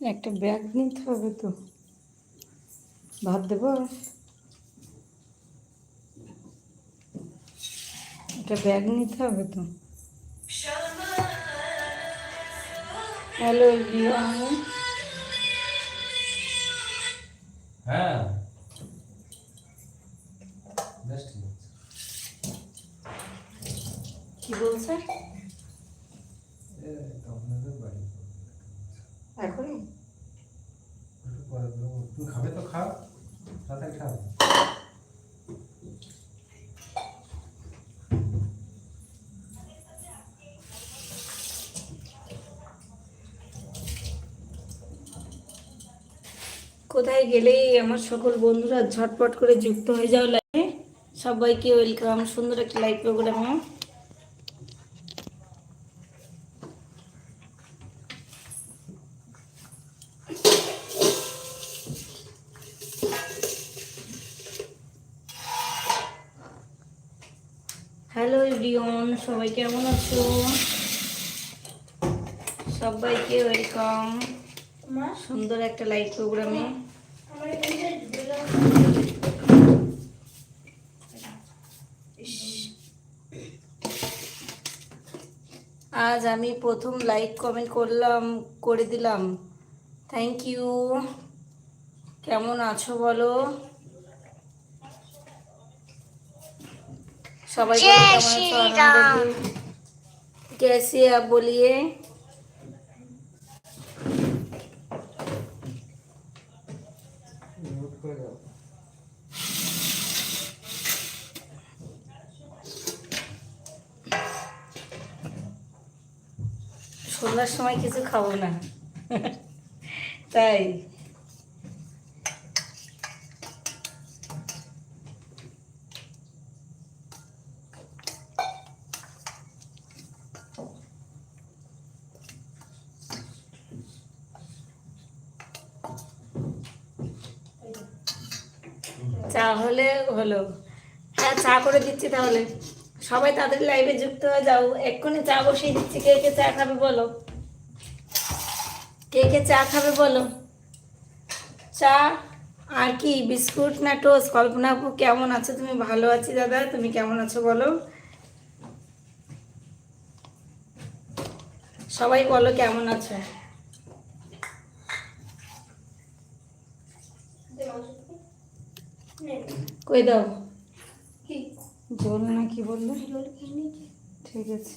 একটা ব্যাগ নিতে হবে তো। ভাত দেবো? একটা ব্যাগ নিতে হবে তো। হ্যালো হ্যাঁ। কি বলছে এ, তো আপনাদের বাড়ি এখনই একটু তুমি খাবে তো খাও তাড়াতাড়ি খাও কোথায় গেলেই আমার সকল বন্ধুরা ঝটপট করে যুক্ত হয়ে যাও লাইভে সবাইকে ওয়েলকাম সুন্দর একটা লাইভ প্রোগ্রামে হ্যালো এভরিওয়ান সবাই কেমন আছো? সবাইকে ওয়েলকাম। সুন্দর একটা লাইভ প্রোগ্রামে আজ আমি প্রথম লাইক কমেন্ট করলাম, করে দিলাম। থ্যাংক ইউ কেমন আছো বলো? সবাই বলো কেমন আছো আনন্দ দিন। कैसे आप बोलिए নোট করে দাও সন্ধ্যার সময় কিছু খাবো না তাই চা হলে। হলো হ্যাঁ চা করে দিচ্ছি তাহলে। সবাই তাদের লাইভে যুক্ত হয়ে যাও। এক্ষুনি চা বসিয়ে দিচ্ছি। কে কে চা খাবে বলো? কে কে চা খাবে বলো? চা আর কি, বিস্কুট না টোস্ট? কল্পনা আপু, কেমন আছো? তুমি ভালো আছি দাদা, তুমি কেমন আছো বলো? সবাই বলো কেমন আছো? কই দাও। কি? জল না কি বলল? ঠিক আছে।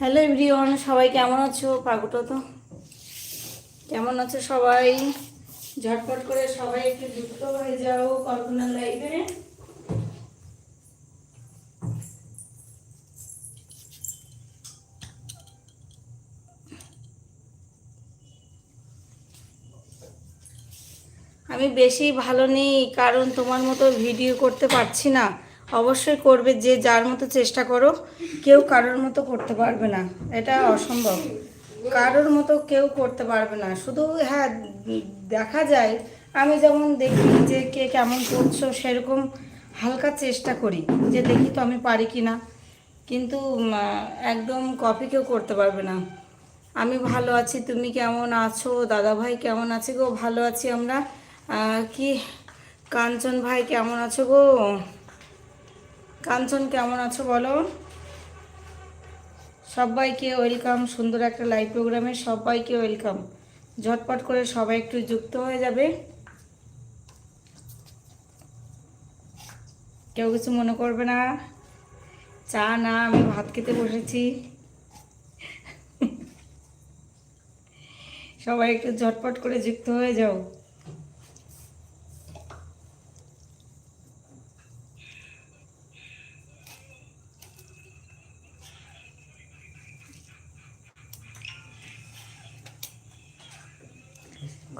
হ্যালো এভরিওয়ান সবাই কেমন আছো? পাগুটো তো। কেমন আছো সবাই? ঝটপট করে সবাই একটু যুক্ত হয়ে যাও কল্পনা লাইভে আমি বেশি ভালো নেই, কারণ তোমার মতো ভিডিও করতে পারছি না। অবশ্যই করবে, যে যার মতো চেষ্টা করো, কেউ কারোর মতো করতে পারবে না। এটা অসম্ভব। কারোর মতো কেউ করতে পারবে না। শুধু হ্যাঁ দেখা যায়, আমি যেমন দেখি যে কে কেমন করছ, সেরকম হালকা চেষ্টা করি যে দেখি তো আমি পারি কি না কিন্তু একদম কপি কেউ করতে পারবে না। আমি ভালো আছি, তুমি কেমন আছো দাদা ভাই কেমন আছে গো? ভালো আছি আমরা। কি? কাঞ্চন ভাই, কেমন আছো গো? কাঞ্চন, কেমন আছো বলো? সবাইকে ওয়েলকাম। সুন্দর একটা লাইভ প্রোগ্রামে সবাইকে ওয়েলকাম। ঝটপট করে সবাই একটু যুক্ত হয়ে যাবে। কেউ কিছু মনে করবে না। চা না, আমি ভাত খেতে বসেছি। সবাই একটু ঝটপট করে যুক্ত হয়ে যাও।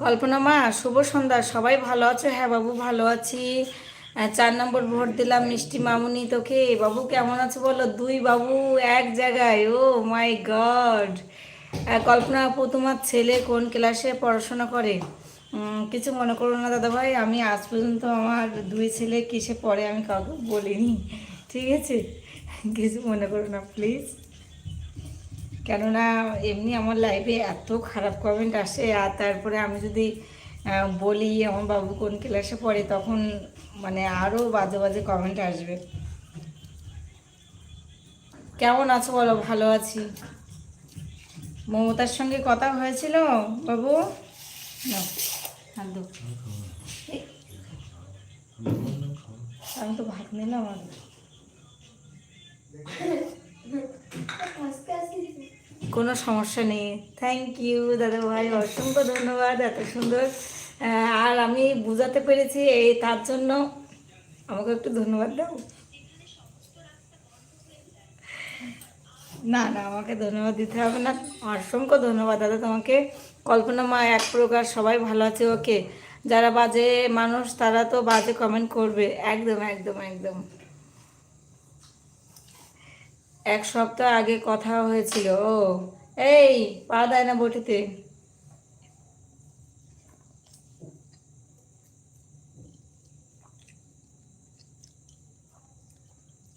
কল্পনা মা শুভ সন্ধ্যা। সবাই ভালো আছো? হ্যাঁ বাবু ভালো আছি। চার নম্বর ভোট দিলাম মিষ্টি মামুনি তোকে। বাবু, কেমন আছে বলো? দুই বাবু এক জায়গায়। ও মাই গড। কল্পনা আপু, তোমার ছেলে কোন ক্লাসে পড়াশোনা করে? কিছু মনে করো না দাদা ভাই আমি আজ পর্যন্ত আমার দুই ছেলে কিসে পড়ে আমি কাউকে বলিনি। ঠিক আছে? কিছু মনে করো না প্লিজ কেননা এমনি আমার লাইফে এত খারাপ কমেন্ট আসে, আর তারপরে আমি যদি বলি আমার বাবু কোন ক্লাসে পড়ে, তখন মানে আরও বাজে বাজে কমেন্ট আসবে। কেমন আছো বলো? ভালো আছি। মমতার সঙ্গে কথা হয়েছিল বাবু? হাত আমি তো ভাত নিলাম আর। কোনো সমস্যা নেই। থ্যাংক ইউ দাদা ভাই অসংখ্য ধন্যবাদ এত সুন্দর। আর আমি বোঝাতে পেরেছি এই তার জন্য। আমাকে একটু ধন্যবাদ দাও। না না আমাকে ধন্যবাদ দিতে হবে না। অসংখ্য ধন্যবাদ দাদা তোমাকে। কল্পনা মা এক প্রকার সবাই ভালো আছে ওকে। যারা বাজে মানুষ তারা তো বাজে কমেন্ট করবে। একদম একদম একদম। এক সপ্তাহ আগে কথা হয়েছিল, ও, এই, পা দেয় না বটিতে।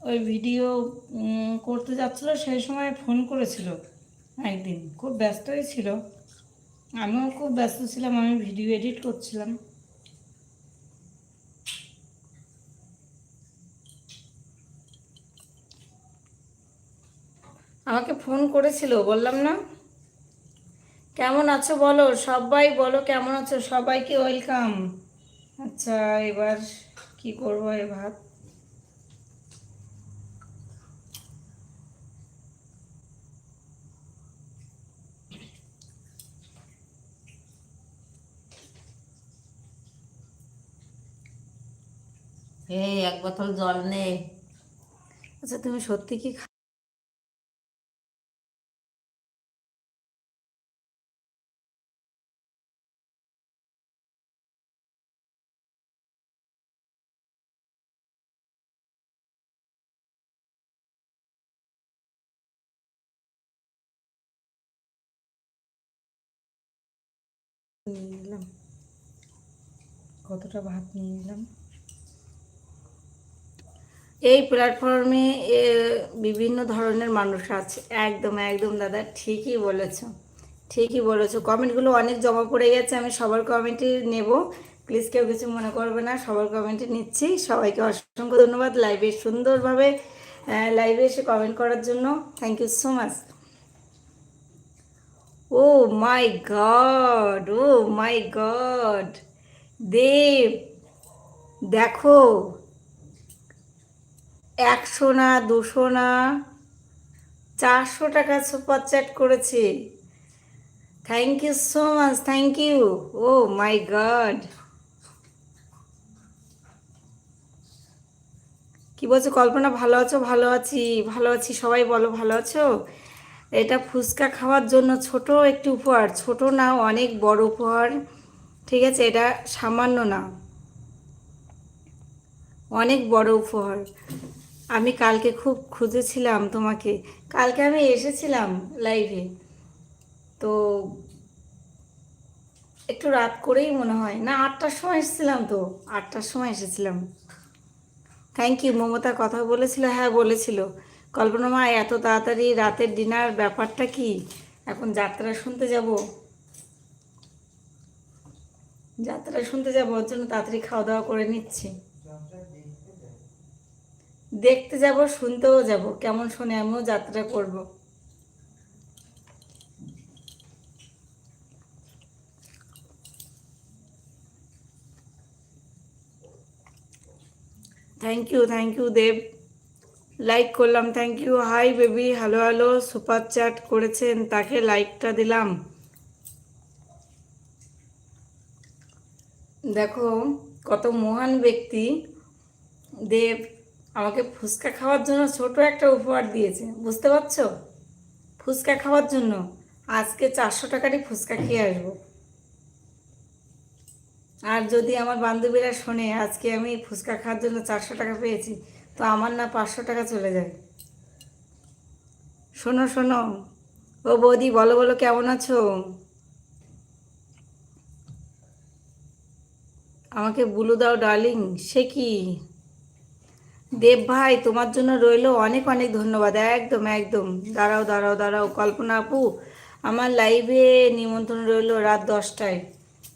ওই ভিডিও করতে যাচ্ছিল, সেই সময় ফোন করেছিল একদিন। খুব ব্যস্তই ছিল। আমিও খুব ব্যস্ত ছিলাম, আমি ভিডিও এডিট করছিলাম আমাকে ফোন করেছিল বললাম না। কেমন আছো বলো? সবাই বলো কেমন আছো? সবাইকে ওয়েলকাম। আচ্ছা এবার কি করব এ ভাত? এই এক বোতল জল নে। আচ্ছা তুমি সত্যি কি খা- নিয়ে নিলাম কতটা ভাত নিয়ে নিলাম? এই প্ল্যাটফর্মে বিভিন্ন ধরনের মানুষ আছে। একদম একদম, দাদা, ঠিকই বলেছ। ঠিকই বলেছ। কমেন্টগুলো অনেক জমা পড়ে গেছে, আমি সবার কমেন্টই নেব। প্লিজ কেউ কিছু মনে করবে না, সবার কমেন্টই নিচ্ছি। সবাইকে অসংখ্য ধন্যবাদ লাইভে সুন্দরভাবে লাইভে এসে কমেন্ট করার জন্য। Thank you so much oh my god oh my god Dev, দেখো। একশো না, দুশো না, চারশো টাকা সুপার চ্যাট করেছে। Thank you so much thank you oh my god. কি বলছো, কল্পনা, ভালো আছো? ভালো আছি ভালো আছি। সবাই বলো, ভালো আছো? এটা ফুচকা খাওয়ার জন্য ছোট একটি উপহার, ছোট না, অনেক বড় উপহার। ঠিক আছে, এটা সামান্য না। অনেক বড় উপহার। আমি কালকে খুব খুঁজেছিলাম তোমাকে। কালকে আমি এসেছিলাম লাইভে তো একটু রাত করেই মনে হয়। না, আটটার সময় এসেছিলাম তো। আটটার সময় এসেছিলাম। থ্যাংক ইউ মমতা কথা বলেছিল হ্যাঁ বলেছিল। কল্পনা মা, এত তাড়াতাড়ি রাতের ডিনার ব্যাপারটা কি? এখন যাত্রা শুনতে যাব। যাত্রা শুনতে যাব, ওর জন্য তাড়াতাড়ি খাওয়া দাওয়া করে নিচ্ছি। দেখতে যাব, শুনতেও যাব, কেমন শুনে আমিও যাত্রা করব। Thank you thank you Dev like করলাম thank you hi baby hello hello super chat করেছেন, তাকে লাইকটা দিলাম। দেখো, কত মহান ব্যক্তি। দেব আমাকে ফুচকা খাওয়ার জন্য ছোট একটা উপহার দিয়েছে, বুঝতে পারছ? ফুচকা খাওয়ার জন্য আজকে চারশো টাকারই ফুচকা খেয়ে আসব। আর যদি আমার বান্ধবীরা শোনে, আজকে আমি ফুচকা খাওয়ার জন্য চারশো টাকা পেয়েছি, তো আমার না পাঁচশো টাকা চলে যায়। শোনো শোনো। ও বৌদি, বলো বলো, কেমন আছো? আমাকে বুলু দাও, ডার্লিং। সে কি? দেব ভাই, তোমার জন্য রইল অনেক অনেক ধন্যবাদ। একদম একদম। দাঁড়াও দাঁড়াও দাঁড়াও। কল্পনা আপু, আমার লাইভে নিমন্ত্রণ রইল রাত দশটায়।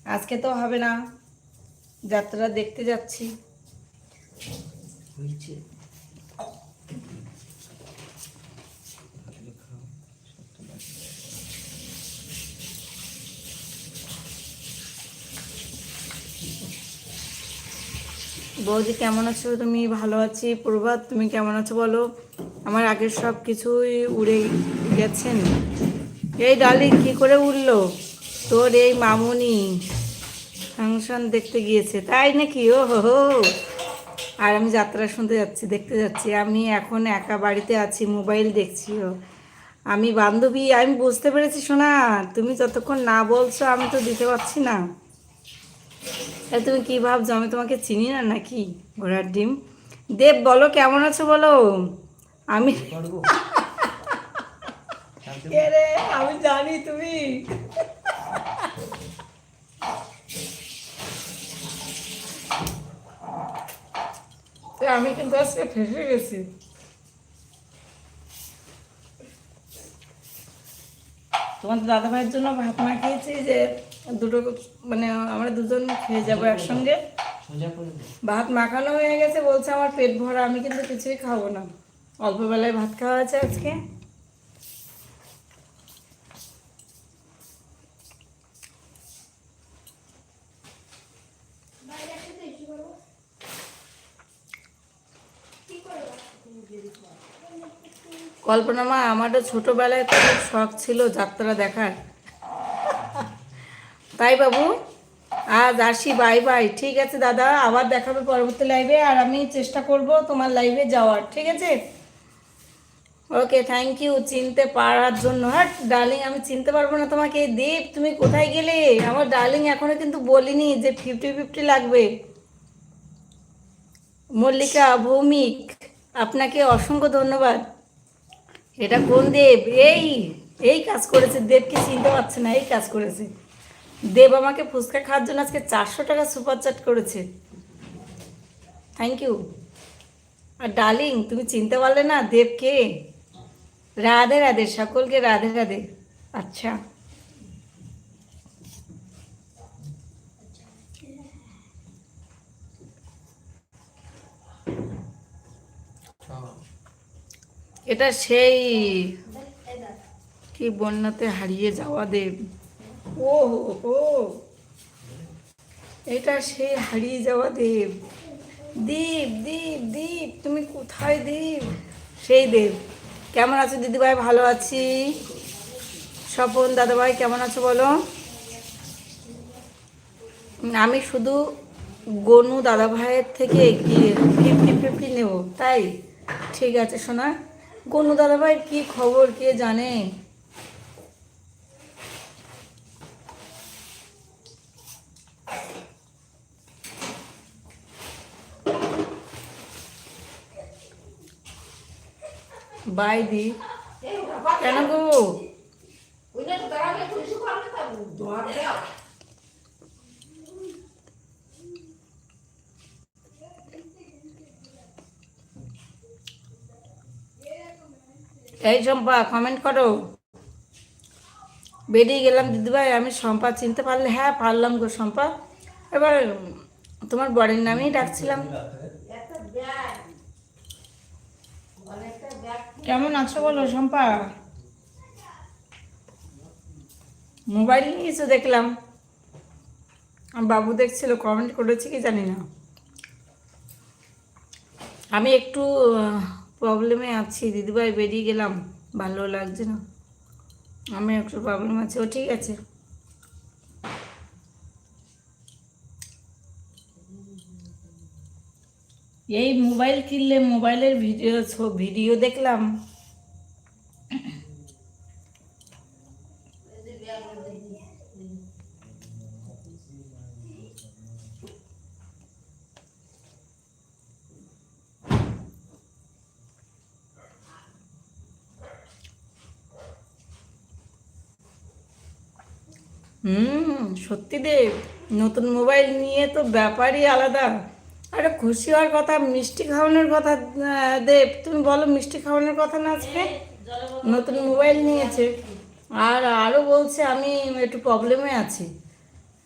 আজকে তো হবে না। যাত্রা দেখতে যাচ্ছি। বৌদি, কেমন আছো? তুমি ভালো আছি? প্রভাত, তুমি কেমন আছো বলো? আমার আগের সব কিছুই উড়ে গেছেন এই ডালি, কি করে উড়লো? তোর এই মামুনি ফাংশন দেখতে গিয়েছে, তাই নাকি? ও হো আর আমি যাত্রা শুনতে যাচ্ছি, দেখতে যাচ্ছি। আমি এখন একা বাড়িতে আছি, মোবাইল দেখছি ও। আমি বান্ধবী, আমি বুঝতে পেরেছি শোনা তুমি যতক্ষণ না বলছো আমি তো দিতে পারছি না। তুমি কি ভাবছ, আমি তোমাকে চিনি না নাকি ঘোড়ার ডিম? দেব, বলো, কেমন আছো বলো? আমি আমি জানি তুমি। আমি কিন্তু আজকে ফেসে গেছি। তোমার দাদা ভাইয়ের জন্য ভাত মাখিয়েছি যে দুটো মানে আমরা দুজন খেয়ে যাব একসঙ্গে। ভাত মাখানো হয়ে গেছে, বলছে আমার পেট ভরা, আমি কিন্তু কিছুই খাব না। অল্প বেলায় ভাত খাওয়া আছে আজকে। কল্পনা মা, আমারও ছোটোবেলায় খুব শখ ছিল যাত্রা দেখার। তাই বাবু, আজ আসি, বাই বাই। ঠিক আছে দাদা, আবার দেখাবে পরবর্তী লাইভে আর আমি চেষ্টা করব তোমার লাইভে যাওয়ার, ঠিক আছে? ওকে থ্যাংক ইউ চিনতে পারার জন্য। হ্যাঁ ডার্লিং আমি চিনতে পারব না তোমাকে। দীপ, তুমি কোথায় গেলে? আমার ডার্লিং এখনও কিন্তু বলিনি যে ফিফটি ফিফটি লাগবে। মল্লিকা, ভৌমিক, আপনাকে অসংখ্য ধন্যবাদ। এটা কোন দেব? এই এই কাজ করেছে। দেবকে চিনতে পারছে না, এই কাজ করেছে। দেব আমাকে ফুচকা খাওয়ার জন্য আজকে চারশো টাকা সুপার চাট করেছে। থ্যাংক ইউ আর ডার্লিং, তুমি চিনতে পারলে না দেবকে রাধে রাধে, সকলকে রাধে রাধে। আচ্ছা। এটা সেই, কি বন্যাতে হারিয়ে যাওয়া দেব। ও হো এটা সে হারিয়ে যাওয়া দেব। দীপ দীপ দীপ, তুমি কোথায় দীপ? সেই দেব। কেমন আছো দিদিভাই? ভালো আছি। স্বপন দাদাভাই, কেমন আছো বলো? আমি শুধু গনু দাদাভাইয়ের থেকে গিয়ে ফিফটি ফিফটি নেব, তাই? ঠিক আছে শোনা গনু দাদাভাই, কি খবর? কে জানে? বাই দি। কেন গো? এই চম্পা কমেন্ট করো। বেরিয়ে গেলাম দিদিভাই, আমি শম্পা চিনতে পারলে হ্যাঁ পারলাম গো শম্পা। এবার তোমার বরের নামেই ডাকছিলাম। কেমন আছো বলো, শম্পা? মোবাইল নিয়েছো দেখলাম। বাবু দেখছিল কমেন্ট করেছে, কি জানি না। আমি একটু প্রবলেমে আছি, দিদিভাই বেরিয়ে গেলাম, ভালো লাগছে না। আমি একটু প্রবলেম আছে। ও ঠিক আছে। এই মোবাইল কিনলে মোবাইলের ভিডিও ভিডিও দেখলাম। হুম, সত্যি দেব, নতুন মোবাইল নিয়ে তো ব্যাপারই আলাদা। আরে খুশি হওয়ার কথা, মিষ্টি খাওয়ানোর কথা দেব, তুমি বলো মিষ্টি খাওয়ানোর কথা না আজকে? নতুন মোবাইল নিয়েছে। আর আরও বলছে আমি একটু প্রবলেমে আছি।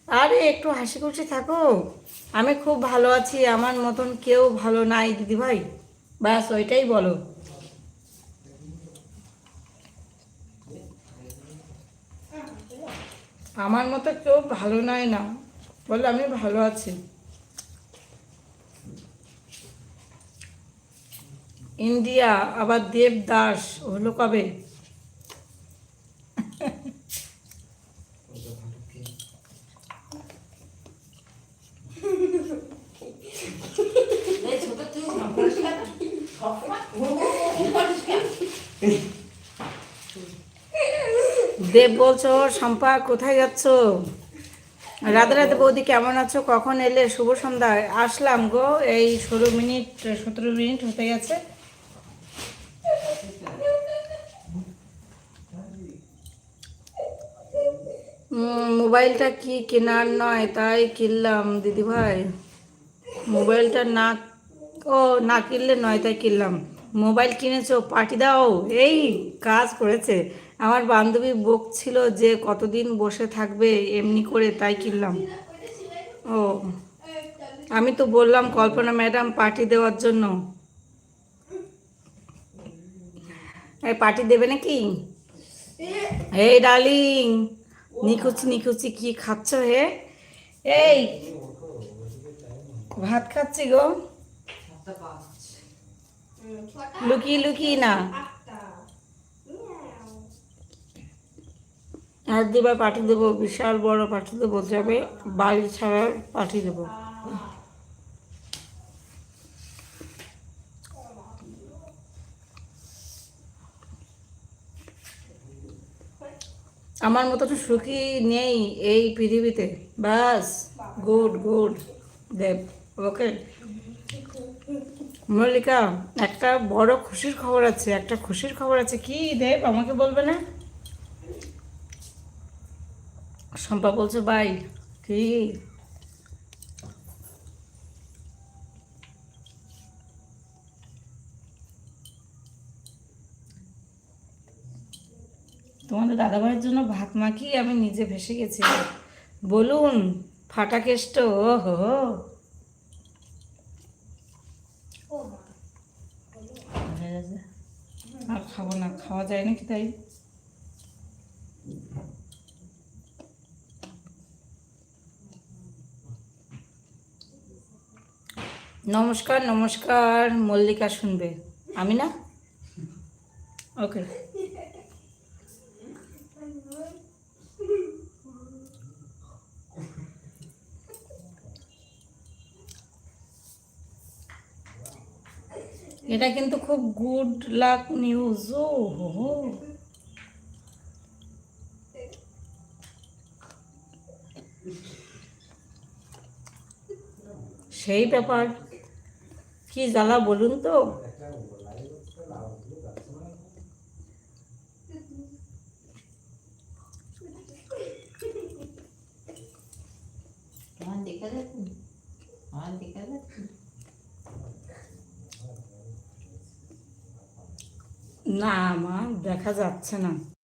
আরে একটু হাসি খুশি থাকো। আমি খুব ভালো আছি, আমার মতন কেউ ভালো নাই, দিদিভাই। ব্যাস, ওইটাই বলো। আমার মতো কেউ ভালো নাই না, বলে আমি ভালো আছি। ইন্ডিয়া আবার দেবদাস হলো কবে? দেব বলছো, শম্পা, কোথায় যাচ্ছ? রাধে রাধে বৌদি, কেমন আছো? কখন এলে? শুভ সন্ধ্যায় আসলাম গো, এই ষোলো মিনিট, সতেরো মিনিট হতে গেছে। মোবাইলটা কি কেনার নয়, তাই কিনলাম দিদিভাই মোবাইলটা না, ও, না কিনলে নয়, তাই কিনলাম। মোবাইল কিনেছো, পার্টি দাও। এই কাজ করেছে। আমার বান্ধবী বকছিল যে কতদিন বসে থাকবে, এমনি করে তাই কিনলাম। ও, আমি তো বললাম, কল্পনা ম্যাডাম পার্টি দেওয়ার জন্য। এই পার্টি দেবে নাকি? এই ডার্লিং নিকুচি নিকুচি কি খাচ্ছ হে? এই, ভাত খাচ্ছি গো। লুকি লুকি না। আর দুবার পাঠিয়ে দেবো, বিশাল বড় পাঠিয়ে দেবো, যাবে বাড়ি ছাড়ার পাঠিয়ে দেবো। আমার মতো তো সুখী নেই এই পৃথিবীতে। বাস, good good, Dev, okay? Mallika, একটা বড় খুশির খবর আছে, একটা খুশির খবর আছে। কি দেব, আমাকে বলবে না? শম্পা বলছে, বাই, কি? তোমাদের দাদাভাইয়ের জন্য ভাত মাখিয়ে আমি নিজে ভেসে গেছি। বলুন, ফাটা কেষ্ট হো। আর খাব না, খাওয়া যায় নাকি তাই? নমস্কার নমস্কার, মল্লিকা শুনবে। আমি না? ওকে। এটা কিন্তু খুব গুড লাক নিউজ ও হো সেই ব্যাপার। কি জ্বালা বলুন তো? দেখে দেখুন না মা দেখা যাচ্ছে না।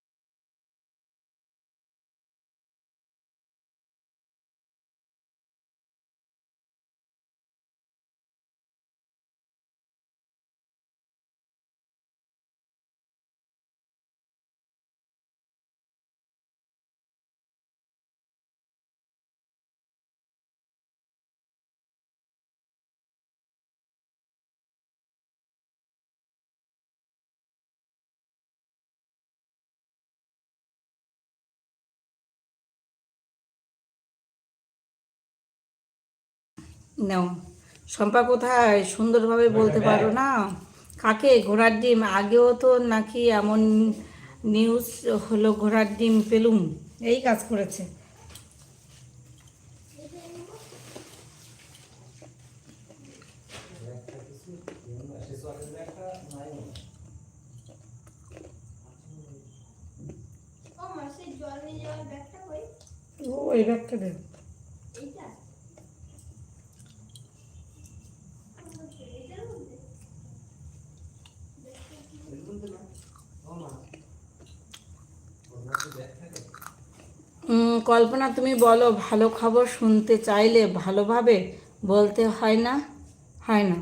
নাও। শম্পা কোথায়? সুন্দরভাবে বলতে পারো না। কাকে? ঘোড়ার ডিম? আগেও তো নাকি এমন নিউজ হলো ঘোড়ার ডিম পেলুম। এই কাজ করেছে। ও এই ব্যাগটা দে এইটা উম, কল্পনা, তুমি বলো, ভালো খবর শুনতে চাইলে ভালোভাবে বলতে হয় না? হয় না।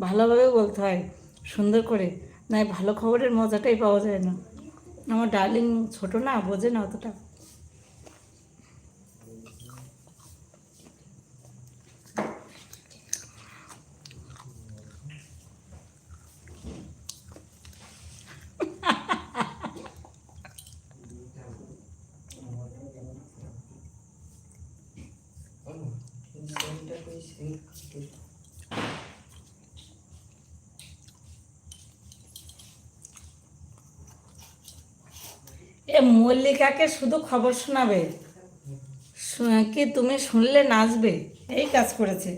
ভালোভাবে বলতে হয়। সুন্দর করে। নয় ভালো খবরের মজাটাই পাওয়া যায় না। আমার ডার্লিং ছোট না, বোঝে না অতটা। এ মল্লিকাকে শুধু খবর শোনাবে? কি তুমি শুনলে নাচবে? এই কাজ করেছে।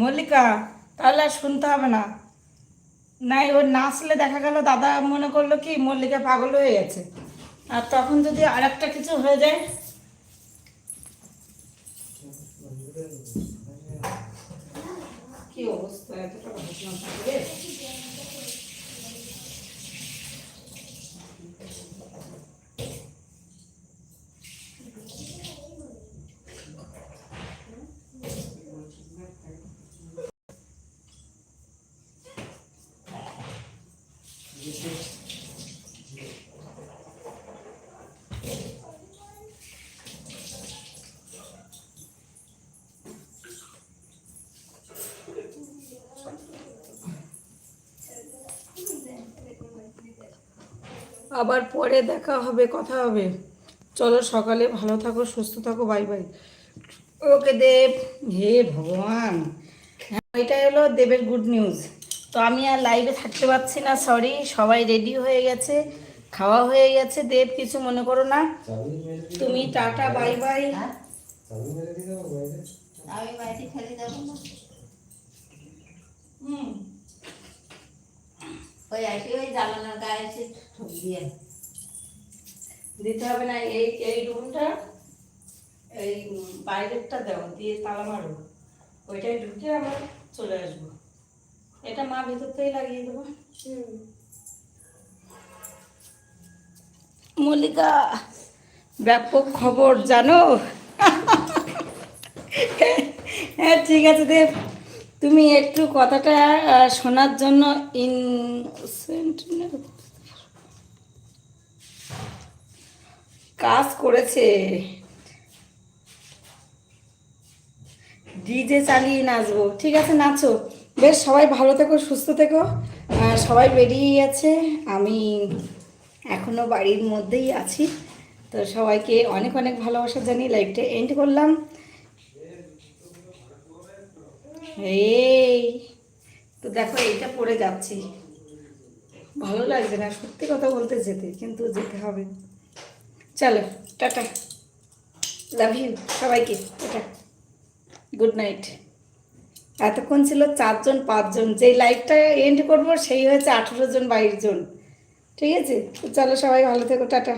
মল্লিকা, তাহলে আর শুনতে হবে না। নাই, ও নাচলে দেখা গেল, দাদা মনে করল কি, মল্লিকা পাগল হয়ে গেছে। আর তখন যদি আর একটা কিছু হয়ে যায়? অবস্থা এতটা ঘটনা থাকবে আবার পরে দেখা হবে কথা হবে। চলো সকালে ভালো থাকো সুস্থ থাকো বাই বাই। ওকে দেব হে ভগবান। হ্যাঁ এটাই হলো দেবের গুড নিউজ তো আমি আর লাইভে থাকতে পারছি না সরি সবাই রেডি হয়ে গেছে খাওয়া হয়ে গেছে। দেব কিছু মনে করো না। তুমি টাটা বাই বাই। আমি বাড়িতে ফেলে যাব না। হুম। ওই আসি ওই জ্বালানোর গায়ে এসে ঠক দিয়ে দিতে হবে না এই এই রুমটা এই বাইরেরটা দাও দিয়ে তালা মারো। ওইটাই ঢুকে আবার চলে আসব। এটা মা ভেতর থেকেই লাগিয়ে দেবো। মল্লিকা ব্যাপক খবর জানো? হ্যাঁ ঠিক আছে দেব তুমি একটু কথাটা শোনার জন্য ইন, কাজ করেছে। ডিজে চালিয়ে নাচবো। ঠিক আছে, নাচো। বেশ, সবাই ভালো থেকো, সুস্থ থেকো। সবাই বেরিয়ে গেছে। আমি এখনও বাড়ির মধ্যেই আছি। তো সবাইকে অনেক অনেক ভালোবাসা জানিয়ে লাইভটা এন্ড করলাম। এই, তো দেখো এইটা পড়ে যাচ্ছি। ভালো লাগছে না, সত্যি কথা বলতে যেতে, কিন্তু যেতে হবে। চলো, টাটা। লাভ ইউ সবাইকে, টাটা। গুড নাইট এতক্ষণ ছিল চারজন, পাঁচজন, যেই লাইভটা এন্ড করব, সেই হয়েছে আঠেরো জন, বাইশ জন। ঠিক আছে? চলো সবাই ভালো থেকো, টাটা।